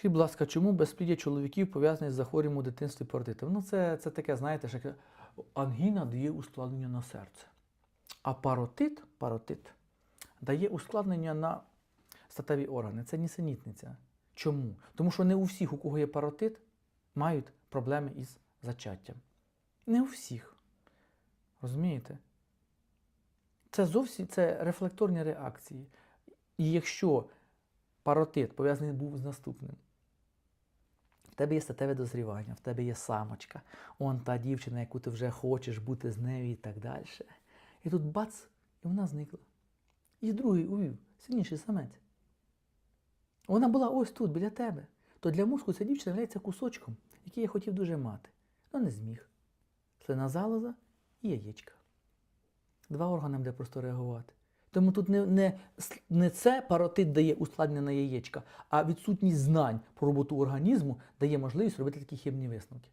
Скажіть, будь ласка, чому безпліддя чоловіків пов'язане з захворюванням у дитинстві паротитом? Ну, це, це таке, знаєте, що ангіна дає ускладнення на серце. А паротит, паротит дає ускладнення на статеві органи. Це нісенітниця. Чому? Тому що не у всіх, у кого є паротит, мають проблеми із зачаттям. Не у всіх. Розумієте? Це зовсім це рефлекторні реакції. І якщо паротит пов'язаний був з наступним, тебе є статеве дозрівання, в тебе є самочка, он та дівчина, яку ти вже хочеш бути з нею і так далі. І тут бац, і вона зникла. І другий увів, сильніший самець. Вона була ось тут, біля тебе. То для мозку ця дівчина є кусочком, який я хотів дуже мати. але не зміг. Слина залоза і яєчка. Два органи буде просто реагувати. Тому тут не, не, не це паротит дає ускладнення на яєчка, а відсутність знань про роботу організму дає можливість робити такі хибні висновки.